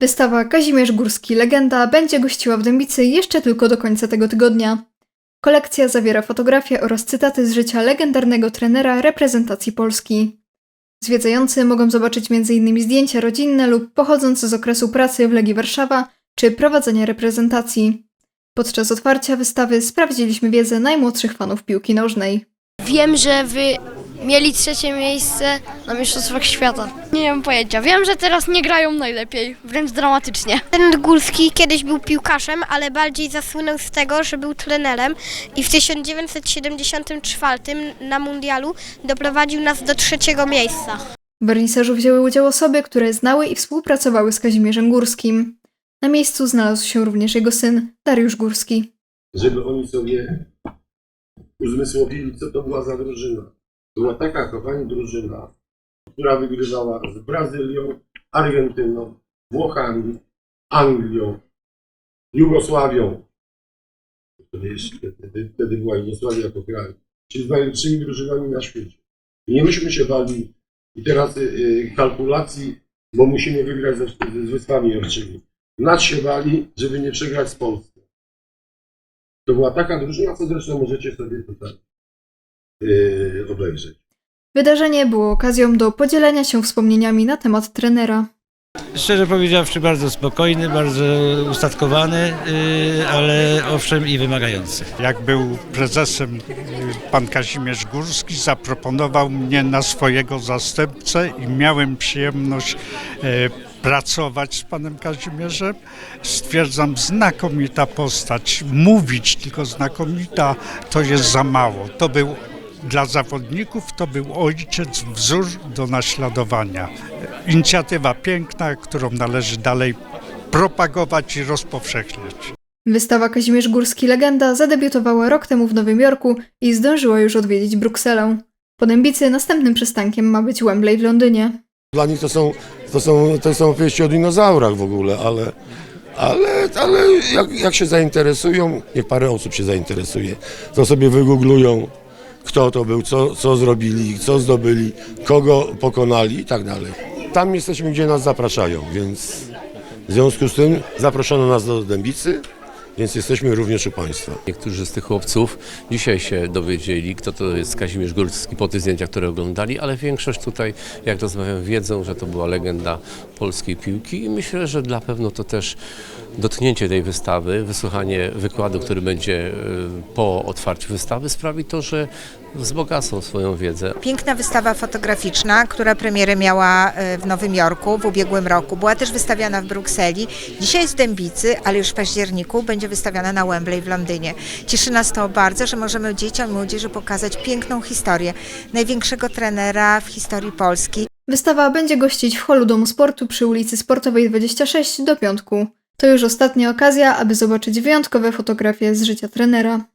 Wystawa Kazimierz Górski Legenda będzie gościła w Dębicy jeszcze tylko do końca tego tygodnia. Kolekcja zawiera fotografie oraz cytaty z życia legendarnego trenera reprezentacji Polski. Zwiedzający mogą zobaczyć m.in. zdjęcia rodzinne lub pochodzące z okresu pracy w Legii Warszawa czy prowadzenia reprezentacji. Podczas otwarcia wystawy sprawdziliśmy wiedzę najmłodszych fanów piłki nożnej. Wiem, że wy mieli trzecie miejsce na Mistrzostwach Świata. Nie mam pojęcia. Wiem, że teraz nie grają najlepiej, wręcz dramatycznie. Ten Górski kiedyś był piłkarzem, ale bardziej zasłynął z tego, że był trenerem i w 1974 na mundialu doprowadził nas do trzeciego miejsca. W wernisażu wzięły udział osoby, które znały i współpracowały z Kazimierzem Górskim. Na miejscu znalazł się również jego syn, Dariusz Górski. żeby oni sobie uzmysłowili, co to była za drużyna. Była taka, kochani, drużyna, która wygrywała z Brazylią, Argentyną, Włochami, Anglią, Jugosławią. Wtedy, wtedy, była Jugosławia jako kraj. Czyli z najlepszymi drużynami na świecie. I nie myśmy się bali i teraz y, y, kalkulacji, bo musimy wygrać ze, z Wyspami Jorczymi. Nas się bali, żeby nie przegrać z Polską. To była taka drużyna, co zresztą możecie sobie tutaj yy, obejrzeć. Wydarzenie było okazją do podzielenia się wspomnieniami na temat trenera. Szczerze powiedziawszy, bardzo spokojny, bardzo ustatkowany, yy, ale owszem i wymagający. Jak był prezesem y, pan Kazimierz Górski, zaproponował mnie na swojego zastępcę i miałem przyjemność e, pracować z panem Kazimierzem. Stwierdzam, znakomita postać. Mówić tylko znakomita to jest za mało. To był dla zawodników to był ojciec, wzór do naśladowania. Inicjatywa piękna, którą należy dalej propagować i rozpowszechniać. Wystawa Kazimierz Górski Legenda zadebiutowała rok temu w Nowym Jorku i zdążyła już odwiedzić Brukselę. Po Dębicy następnym przystankiem ma być Wembley w Londynie. Dla nich to są, to są, to są opowieści o dinozaurach w ogóle, ale, ale, ale jak, jak się zainteresują, niech parę osób się zainteresuje, to sobie wygooglują, kto to był, co, co zrobili, co zdobyli, kogo pokonali i tak dalej. Tam jesteśmy, gdzie nas zapraszają, więc w związku z tym zaproszono nas do Dębicy, więc jesteśmy również u Państwa. Niektórzy z tych chłopców dzisiaj się dowiedzieli, kto to jest Kazimierz Górski po tych zdjęciach, które oglądali, ale większość tutaj, jak rozmawiam, wiedzą, że to była legenda polskiej piłki i myślę, że dla pewno to też dotknięcie tej wystawy, wysłuchanie wykładu, który będzie e, po otwarciu wystawy sprawi to, że wzbogacą swoją wiedzę. Piękna wystawa fotograficzna, która premierę miała e, w Nowym Jorku w ubiegłym roku. Była też wystawiana w Brukseli. Dzisiaj jest w Dębicy, ale już w październiku będzie wystawiana na Wembley w Londynie. Cieszy nas to bardzo, że możemy dzieciom i młodzieży pokazać piękną historię największego trenera w historii Polski. Wystawa będzie gościć w holu Domu Sportu przy ulicy Sportowej 26 do piątku. To już ostatnia okazja, aby zobaczyć wyjątkowe fotografie z życia trenera.